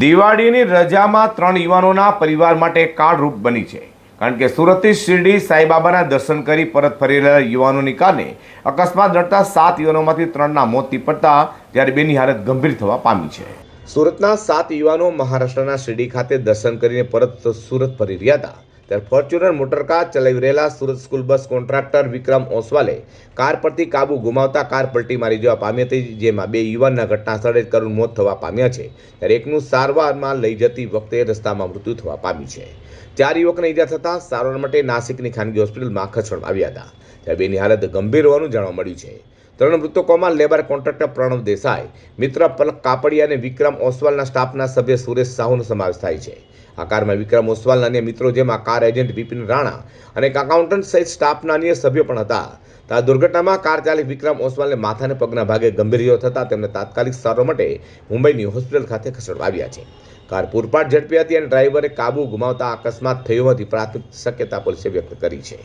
દિવાળીની રજામાં ત્રણ યુવાનોના પરિવાર માટે કાળરૂપ બની છે. કારણ કે સુરતથી શિરડી સાંઈબાબાના દર્શન કરી પરત ફરી રહેલા યુવાનોની કારણે અકસ્માત નડતા સાત યુવાનોમાંથી ત્રણના મોત નીપડતા જ્યારે બેની હાલત ગંભીર થવા પામી છે. સુરતના સાત યુવાનો મહારાષ્ટ્રના શિરડી ખાતે દર્શન કરીને પરત સુરત ફરી રહ્યા હતા. ત્યારે ફોર્ચ્યુનર મોટરકાર ચલાવી રહેલા Surat school bus contractor Vikram ઓસવાલે car પરથી કાબુ ગુમાવતા કાર પલટી મારી જવા પામી હતી, જેમાં બે યુવાનના ઘટના સ્થળે કરુણ મોત થવા પામ્યા છે. ત્યારે એકનું સારવારમાં લઈ જતી વખતે રસ્તામાં મૃત્યુ થવા પામ્યું છે. ચાર યુવકને ઈજા થતાં સારવાર માટે નાસિકની ખાનગી હોસ્પિટલમાં ખસેડવામાં આવ્યા હતા. ત્યારે બેની હાલત ગંભીર હોવાનું જાણવા મળ્યું છે. ત્રણ મૃતકોમાં લેબર કોન્ટ્રાક્ટર પ્રણવ દેસાઈ, મિત્ર પલક કાપડિયા અને વિક્રમ ઓસવાલના સ્ટાફના સભ્ય સુરેશ સાહુનો સમાવેશ થાય છે. આ કારમાં વિક્રમ ઓસવાલના અન્ય મિત્રો જેમાં કાર એજન્ટ વિપિન રાણા અને એક એકાઉન્ટન્ટ સહિત સ્ટાફના અન્ય સભ્યો પણ હતા. આ દુર્ઘટનામાં કાર ચાલક વિક્રમ ઓસવાલને માથાને પગના ભાગે ગંભીર ઇજાઓ થતાં તેમને તાત્કાલિક સારવાર માટે મુંબઈની હોસ્પિટલ ખાતે ખસેડવા આવ્યા છે. કાર પૂરપાટ ઝડપી હતી અને ડ્રાઈવરે કાબુ ગુમાવતા અકસ્માત થયો હોવાથી પ્રાથમિક શક્યતા પોલીસે વ્યક્ત કરી છે.